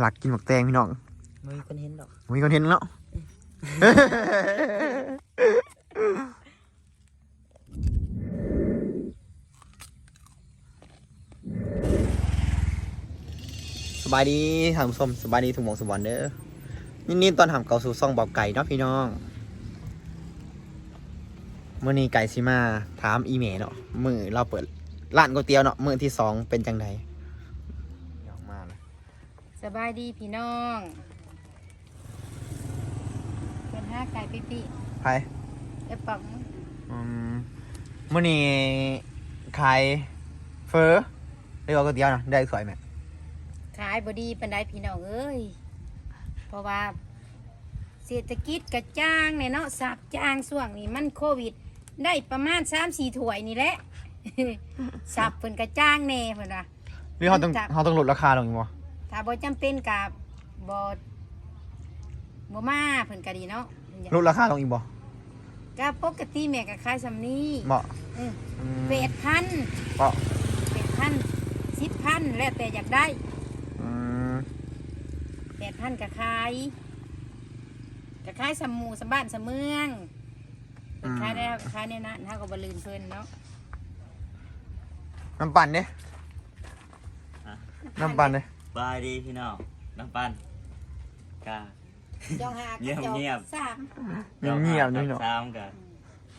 หลักกินหมักแตงพี่น้องไม่มีคนเห็นดอกมีคนเห็นแล้วสบายดีท่านผู้ชมสบายดีทุกหมองสุวรรณเด้อยินดีตอนทำเกาสู่ซ่องเบาไก่เนาะพี่น้องเมื่อนี้ไก่สิมาถามอีเมลเนาะมือเราเปิดร้านก๋วยเตี๋ยวเนาะมือที่สองเป็นจังไดอยากมาเลย สบายดีพี่น้องเป็นห้าไก่ปิปิไปเอฟปังอืมมื่อนี้ขายเฟอเรียกว่าก๋วยเตี๋ยวนะได้สวยไหมขายบดีเป็นไดพี่น้องเอ้ย เพราะว่า เศรษฐกิจกระจ้างเนี่ยเนาะสับจ้างส่วงนี้มันโควิด ได้ประมาณสามสี่ถ้วยนี่แหละ สับเพิ่นกระจ้างแน่เพิ่นว่าหรือเขาต้องจับเขาต้องลดราคาลงอีกบ่ ถ้าบ่จำเป็นกับบ่บ่มาเพิ่นก็ดีเนาะลดราคาลงอีกบ่ก็ปกติแม่ก็ขายสำนี้เหมาะเอออืมแปดพันเหมาะแปดพันสิบพันแล้วแต่อยากได้อืมแปดพันก็ขายก็ขายสำหมูสำบ้านสำเมืองเพิ่นขายได้ขายในนั้นเฮาก็บ่ลืมเพิ่นเนาะน้ำปั่นเนี่ยฮะน้ำปั่นเนี่ย บายดีพี่น้องน้ำปันกา จองหาเงียบเงียบ สามยังเงียบนี่เนาะสามกัน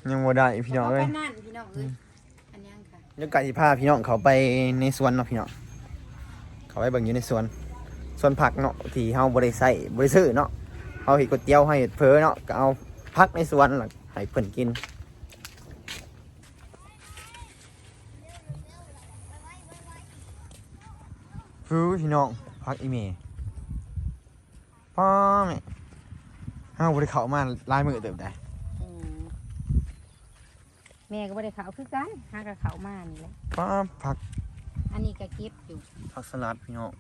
ยังบ่ได้พี่น้องเอ้ยพราะว่านั่นพี่น้องเอ้ยอันยังค่ะเดี๋ยวไก่สิพาพี่น้องเขาไปในสวนเนาะพี่น้องเขาไปเบิ่งอยู่ในสวนสวนผักเนาะที่เฮาบ่ได้ใส่บ่ได้ซื้อเนาะเฮาเฮ็ดก๋วยเตี๋ยวให้เฮ็ดเฟอเนาะก็เอาผักในสวนแล้วให้เพิ่นกิน ฟูพี่น้องพักอีเมป้าแม่ห้าวบริเขามาลายมือเติมได้อืมแม่ก็บ่ได้เขาคือกันหากับเขามานี่แหละป้าผักอันนี้ก็เก็บอยู่ ผักสลัดพี่น้อง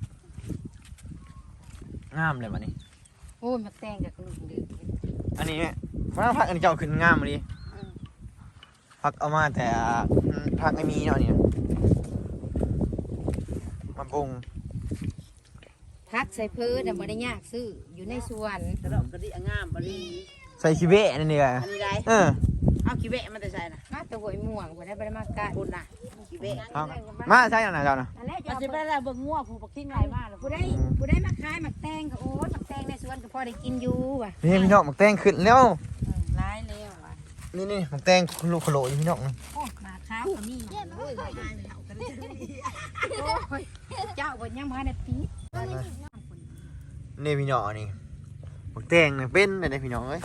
งามเลยวันนี้ โอ้ยมาแต่งกับขนมดื้ออันนี้เนี่ยว่าผักอันนี้เจ้าขึ้นงามเลยอืมผักเอามาแต่อืมผักไม่มีเนาะเนี่ยมาปรุง พักใส่เพื้นน่ะบ่ได้ยากซื้ออยู่ในสวนกระดอกกระดิอะงามบรีใส่คิเบะนั่นนี่แหละอันนี้ได้เออเอาขี้เบะมันจะใช่นะมาแตะหวยม่วงบ่ได้บ่ได้มากะคุณน่ะขี้เบะเอามาใช่ยังไงเจ้านะอันแรกจะมันเอาจะไปไปแล้วเบิ่งงัวผู้ปักทิ้งไรมากเลยผู้ได้ผู้ได้มาขายหมักแตงก็โอ้ยหมักแตงในสวนก็พอได้กินอยู่ว่ะนี่พี่น้องหมักแตงขึ้นแล้วเออร้ายแล้วว่ะนี่นี่หมักแตงคุโลคุโลอยู่พี่น้องโอ้หมาขาวก็มีโอ้ยมาได้แล้วกันโอ้ยเจ้าบ่ยังบ่ได้ปีด นี่พี่น้องนี่หมักแตงเนี่ยเป็นได้พี่น้องเอ้ย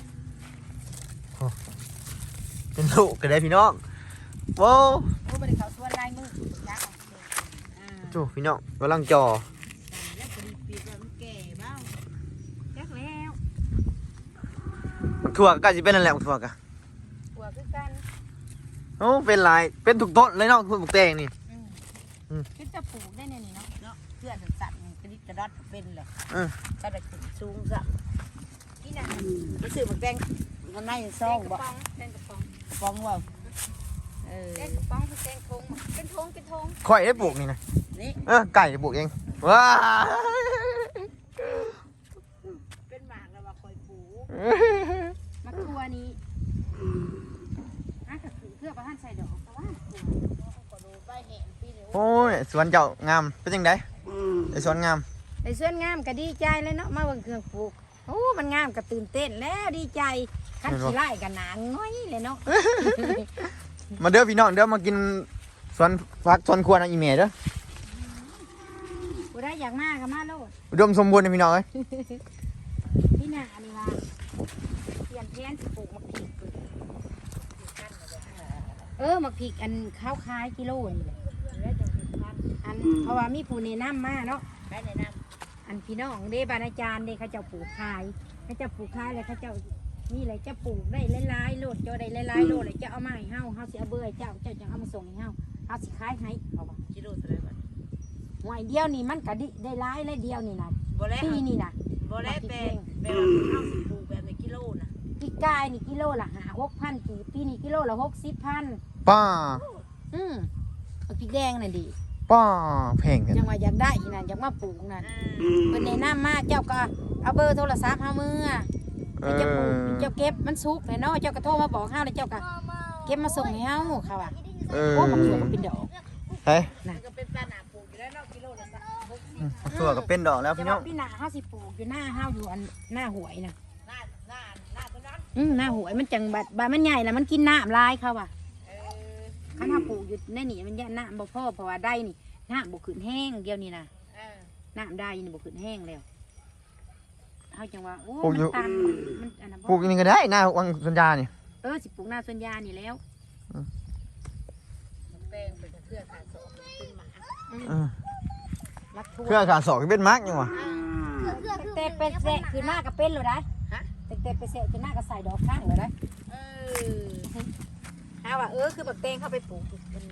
โอ้เป็นลูกก็ได้พี่น้องโว้วโอ้บ่ได้เข้าสวนลายมือจ้าอ่าจูพี่น้องกำลังจอแล้วกระดิปีกมันแก่บ้างจักแล้วหมักถั่วก็จะเป็นนั่นแหละหมักถั่วกะหัวคือกันโอ้เป็นหลายเป็นทุกต้นเลยเนาะหมักแตงนี่ เป็นเลยเออก็ได้ขึ้นสูงสักนี่น่ะไปซื้อหมึกแดงมันในซองบ่แตงกระป๋องฟองว่าเออแตงกระป๋องคือแตงทงเป็นทงเป็นทงข่อยได้ปลูกนี่นะนี่เออไก่ปลูกเองว้าเป็นหมากแล้วว่าคอยปูมะตัวนี้อะก็คือเพื่อประทานใส่ดอกแต่ว่าก็ดูใบแหนปีนี้โอ้ยสวนเจ้างามเป็นยังไงไอสวนงามใน สวนงามก็ดีใจเลยเนาะมาเบิ่งเครื่องปลูกโอ้ มันงามก็ตื่นเต้นแล้วดีใจคันขี้ไล่กันหนานน้อยเลยเนาะ มาเด้อพี่น้องเด้อมากินสวนฟักสวนครัวนะอีเมลเด้อกูได้อยากมาก็มาโลดอุดมสมบูรณ์นะพี่น้องเอ้ยพี่นาอันนี้ว่าเปลี่ยนแผนสิปลูกมะพริกเออมะพริกอันข้าวคล้ายกิโลนี่แหละอันเพราะว่ามีผู้แนะนำมาเนาะใบในน้ อันพี่น้องเด้บานอาจารย์เด้เขาเจ้าปลูกขายเขาเจ้าปลูกขายเลยเขาเจ้านี่เลยจะปลูกได้หลายๆโลดเจ้าได้หลายๆโลดเลยจะเอามาให้เฮาเฮาสิเอาเบอร์ให้เจ้าเจ้าจะเอามาส่งให้เฮาเฮาสิขายให้เอาว่าำกิโลเท่าไหรบ้างหวยเดียวนี่มันก็ดิได้หลายเลยเดียวนี่นะบ่แล้วปีนี่นะบ่แล้วแปลงแปลงข้าวสิปลูกแบบในกิโลนะพี่กายนี่กิโลละหาหกพันปีปีนี่กิโลละหกสิบพันป้าอืมเอาพริกแดงน่ะดิ ป้อแพงกันจังว่าอยากได้อีนั่นอยากมาปลูกนั่นเพิ่นแนะนำมาเจ้าก็เอาเบอร์โทรศัพท์เฮามือเอเจ้าปลูกอเจ้าเก็บมันสุกแน่เนาะเจ้าก็โทรมาบอกเฮาแล้วเจ้าก็เก็บมาส่งให้เฮาค่ะว่าเออโอ้มันสวยก็เป็นดอกเฮ้ยมันก็เป็นปลาหนาปลูกอยู่แล้วเนาะกิโลละสักหกสิบตัวก็เป็นดอกแล้วแต่พี่น้อว่างพี่หน้าเฮาสิปลูกอยู่หน้าเฮาอยู่อันหน้าหวยน่ะหน้าหน้าหน้าตัวนั้นอืมหน้าหวยมันจังบัดบาดมันใหญ่แล้วมันกินน้ำลายเขาว่ะเออ คันเฮาปลูกอยู่ในนี่มันยะน้ำบ่พอเพราะว่าได้นี่น้ำบ่ขึ้นแห้งเดียวนี่นะเออน้ำได้นี่บ่ขึ้นแห้งแล้วเฮาจังว่าโอ้ปลูกมัอยู่นตันมันอันนั้นปลูกบ่อันนี้ก็ได้หน้าวังสัญญานี่เออสิปลูกหน้าสวนยางนี่แล้วแป้งเป็นเครือขาดสองเป็นหมาเออรักทั่ว เครือขาดศอกเป็นมาร์กยังวะแต่เป็ดแสะขึ้นมาก็เป็นเลยได้ฮะแต่แต่เป็ดแสะขึ้นมาก็ใส่ดอกข้างเลยได้เออเอาว่าเออคือบักแตงเข้าไปปลูกเป็น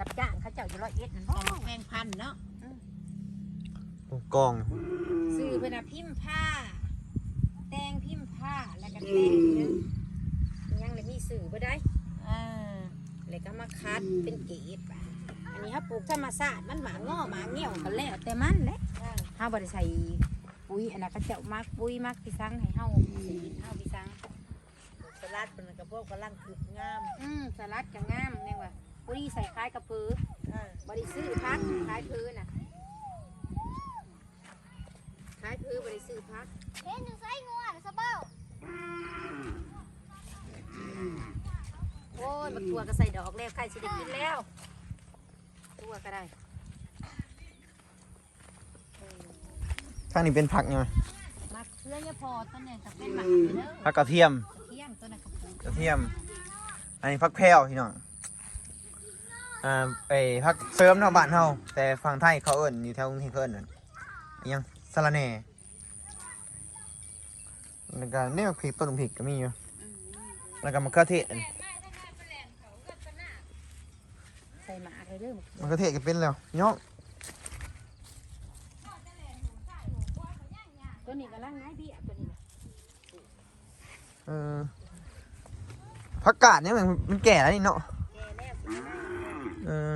รับจ้างเขาเจ้าอยู่ร้อยเอ็ดนั่นบ่แป้งพันเนาะปลูกองซื้อเป็นน่ะพิมพ์ผ้า แตงพิมพ์ผ้าแล้วก็แตงนึงยังเลยมีสื่อบ่ได้เออเลยก็มาคัดเป็นเกศอันนี้เขาปลูกธรรมชาติมันหมางอหมาเงี้ยวกันแล้วแต่มันแหละเฮาบ่ได้ใส่ปุ๋ยอันนั้นเขาเจ้ามักปุ๋ยมักพี่สังให้เฮาสิเฮาพี่สังส ลัดเป็นกระเพาะกำลังคืบงามอืมสลัดก็งามเนี่ยว่าปุ๋ยใส่คล้ายกระพือเออบ่ได้ซื้อพักคล้ายพือน่ะคล้ายพือบ่ได้ซื้อพักเห็นอยู่ไส้งัวน่ะสะเบ้าโอ้ยบักตัวก็ใส่ดอกแล้วใครสิได้กินแล้วตัวก็ได้ข้างนี้เป็นผักยังไงมักเสื้อยาพอต้นเนี่ยจะเป็นหมักเด้อผักกระเทียม เที่ยงต้นน่ะกระปุกกระเทียม อันนี้ผักแพรวพี่น้อง อ่าไปผักเสริมเนาะบ้านเฮาแต่ฝั่งไทยเขาเอิ้นอยู่แถวกรุงเทพเขาเอิ้นนั่นอิหยังสะระแหน่แล้วก็เนี่ยพริกต้นพริกก็มีอยู่ แล้วก็มะเขือเทศอันใส่หมากเลยเด้อมะเขือเทศก็เป็นแล้วพี่น้องตัวนี้กำลังง่ายเบี้ยตัวนี้น่ะ เออผักกาดเนี่ยมันมันแก่แล้วนี่เนาะแก่แล้วสิได้เออ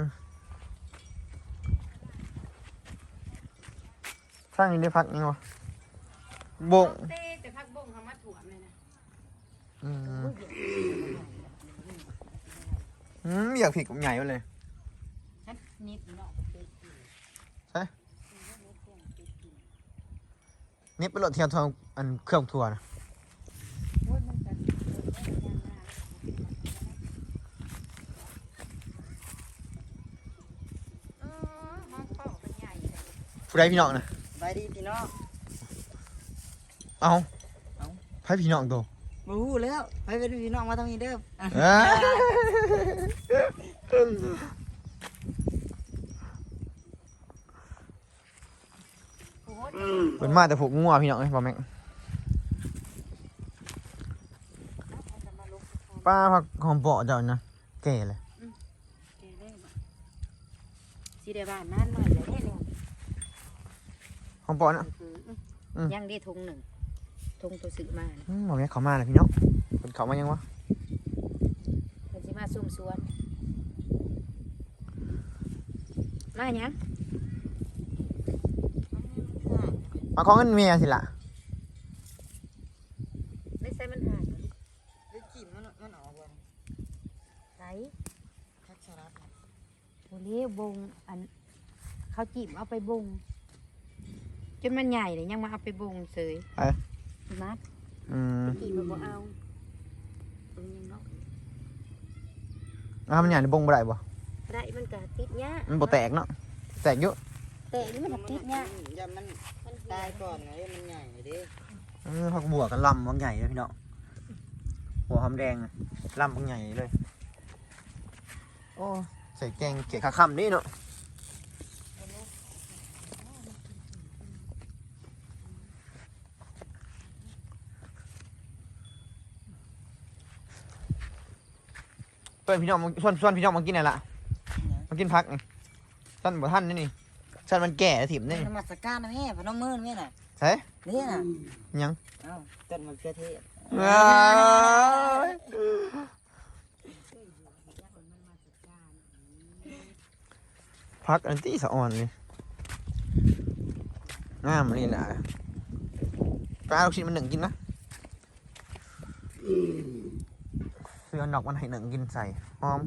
สร้างนี่ได้พักยังวะบงเต้แต่พักบงเขามาถ่วมเลยนะอืมอุ้ยเดี๋ยวอืมอยากผิดใหญ่ไปเลยฉันนิดเนาะไปกินใช่นี่เป็นรถเทียมทองอันเครื่องทัวร์นะ โอ้ยมันจะเออห้องพ่อเป็นใหญ่เลย ผู้ใดพี่น้องนะไปดีพี่น้องเอาเอ้าไพ่พี่น้องตัวมาหูแล้วไปเป็นพี่น้องมาทางนี้เด้ออะเอ้ยเป็นมาแต่ผูกงัวพี่น้องไอ้ยบอแม็กป้าผักหอมเปาะเจ้านะแก่เลยแกได้บ่สิได้บ้านนั่นหน่อย เลยเนี่ยหอมเปาะนะ อืม ยังได้ทงหนึ่งทงตัวซื้อมานะอืมบอแม็กเขามาเลยพี่น้องเป็นเขามายังวะเพิ่นสิมาซุ่มสวน มาหยังมาของเงินเมียสิล่ะไม่ใช่มันหายได้กินมันมันออกวันไหนทักษรัตน์โอเล่บงอันเขาจีบเอาไปบง จนมันใหญ่เลยยังมาเอาไปบงเสยเอ้ยนัดอืมจีบมันบ่เอาเอายังเนาะอ่ามันใหญ่ในบงบ่ได้บ่ได้มันก็ติดเนี้ยมันบ่แตกเนาะแตกเยอะแต่นี่มันก็ติดเนี้ยอย่ามันตายก่อนไงมันใหญ่เด้เออผักบัวกันลำบางใหญ่เลยพี่น้องหัวหอมแดงอะลำบางใหญ่เลย โอ้ใส่แกงเกะขาค่ำนี่เนาะ เปิดพี่น้องมาชวนชวนพี่น้องมากินอะไรล่ะมากินพักนี่ท่านบ่ท่านนี่นี่ท่านมันแก่แล้วถิ่มนี่นมัสการนะแม่พนมมือนะแม่น่ะใช่นี่น่ะยังเอ้าต้นมะเขือเทศอ้ายพักอันที่สะอ่อนเลยงามนี่แหละปลาลูกชิ้นมันหนึ่งกินนะ เสื้อดอกมันให้หนึ่งกินใส่หอม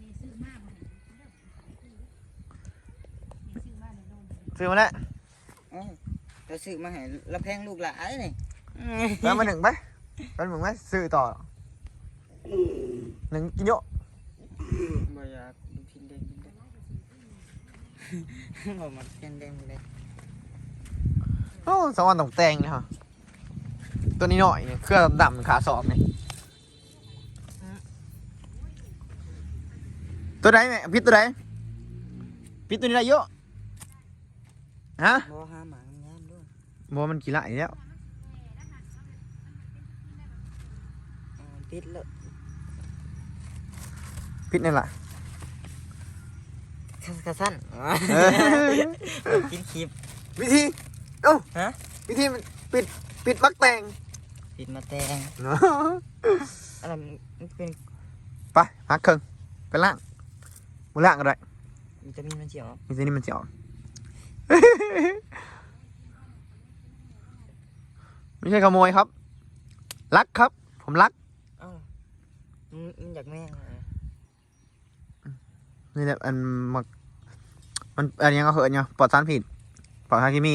นี่ซื้อมากเลยนี่ซื้อมาเลยโลนึงซื้อมาแล้วเอ้าเราซื้อมาให้เราแพงลูกหลานนี่แล้วมาหนึ่งไปไปหนึ่งไหมซื้อต่อหนึ่งกินเยอะบ่อยากลูกชิ้นแดงกินได้บ่มันเส้นแดงเลยโอ้สะอ่อนตกแต่งเลยฮะตัวนี้หน่อยเนี่ยเครื่องดำๆขาสอบเนี่ย ตัวไหนแม่พิษตัวไหนพิษตัวนี้ได้เยอะฮะบ่หาหมางามๆด้วยบัวมันกี่ไหล มันปิดปิดมักแต่งปิดมาแตงเนาะอะไรมันเป็นไปพักครึ่งไปล่างมือล่างก็ได้วิตามินมันเจียวมีตัวนี้มันจะออกไม่ใช่ขโมยครับ รักครับ ผมรัก เอ้ามันมันอยากแม่งอะนี่แหละอันมักมันอันยังก็เหอะเนี่ยปลอดสารผิดปลอดสารเคมี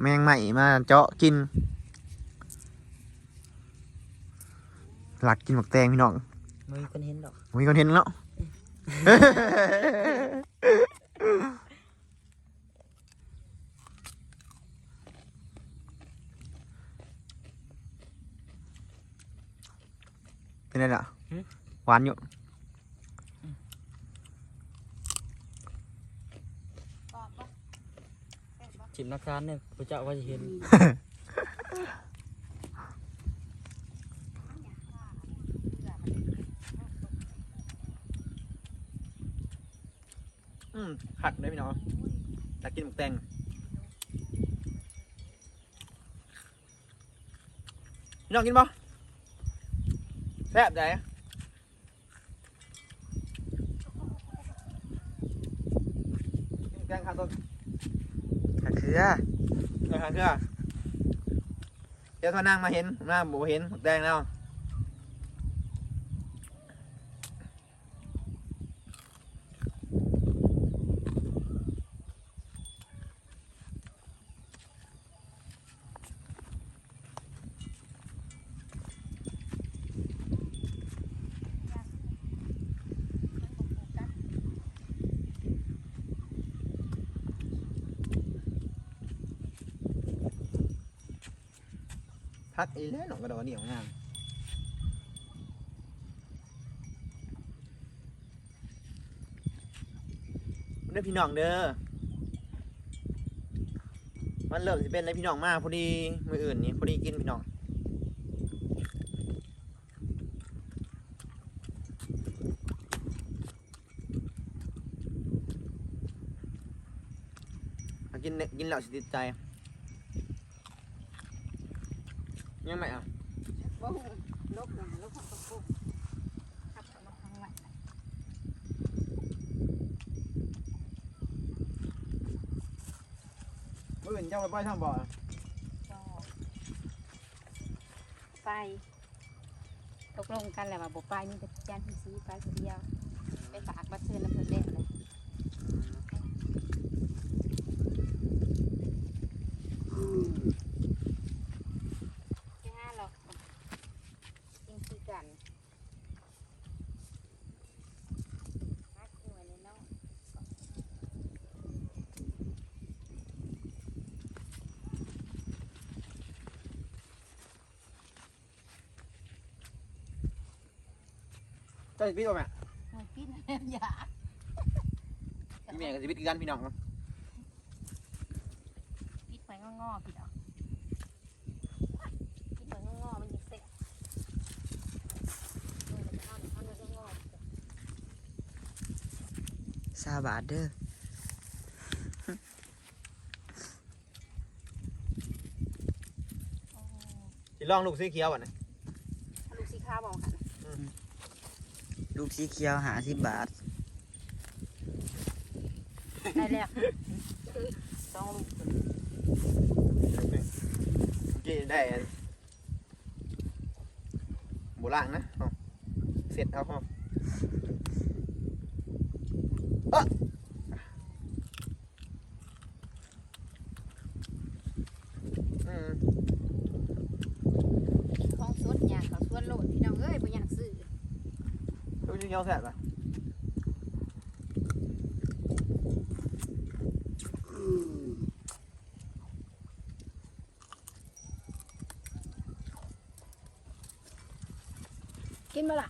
แมงใหม่มาเจาะกินหลักกินหมักแตงพี่น้องไม่มีคนเห็นดอกมีคอนเทนต์แล้ว เป็นไงล่ะหวานอยู่จิบนักการเนี่ยพระเจ้าว่าจะเห็น อืมหักได้พี่น้องอยากกินหมึก แตงพี่น้องกินป่ะแซ่บใจกินหมึกแตงขาต้นขาเคือเดี๋ยวขาเชื่อเดี๋ยวถ้านั่งมาเห็นหน้าบูเห็นหมึกแดงแล้ว พักอีเล่นหนองกระโดดเหนียวงามเด้อพี่น้องเด้อ มันเริ่มสิเป็นเลยพี่น้องมากพอดีมืออื่นนี่พอดีกินพี่น้องกินเนี่ยกินแล้วสิติดใจ ยังไงอะบ่ฮู้ลบหน่อยลบของตะกุกขับเข้ามาข้างหลังมืออื่นเจ้าไปป้อยทางบ่อก็ไป ตกลงกันแหละว่าบ่ไปมีแต่จานที่ซื้อไปคนเดียว ไปฝากบัตรเชิญน้ำเพิ่นเล่นเลยไปห้าหรอกจริงคือกันฮักหัวเลยเนาะ เจ้าสิพี่บ่แม่โอ้ยพี่น่ะอยากพี่แม่กับสิพี่กันพี่น้องเนาะปิดไปงอๆปิดออกปิดไปงอๆมันยังเสร็จเออแล้วก็เอาเอาเนื้องอๆปิดออกซาบาทเด้อโอ้สิลองลูกสีเขียวอะนะเอาลูกสีขาวบอกค่ะ ลูกสีเขียวหาสิบบาท ได้แล้วสองลูกกี่ได้อันโบราณนะเอาเสร็จเอาเอาอ๊ะอืม ของสดอยากเขาสวนโลดพี่น้องเอ้ยบ่อยากซื้อ ดูจริงๆแซ่บอะ กินบ่ล่ะ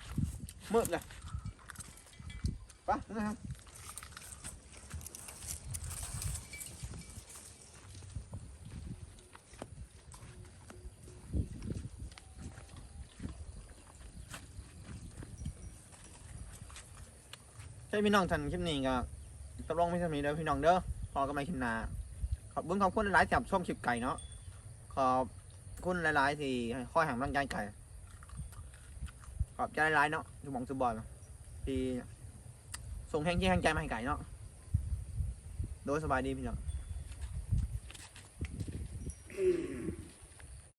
มืดเลยไปะนะครับ ใช่พี่น้องทันคลิปนี้ก็ตกลงไม่ใช่มีเด้อพี่น้องเด้อพอกันไม่คลิปหนาขอบคุณขอบคุณหลายๆที่รับชมคลิปไก่เนาะขอบคุณหลายๆที่คอยห่งกำลังใจไก่ขอบใจหลายๆเนาะทุกหมองสุบอลที่ส่งแห่งที่แห่งใจมาให้ไก่เนาะโดยสบายดีพี่น้อง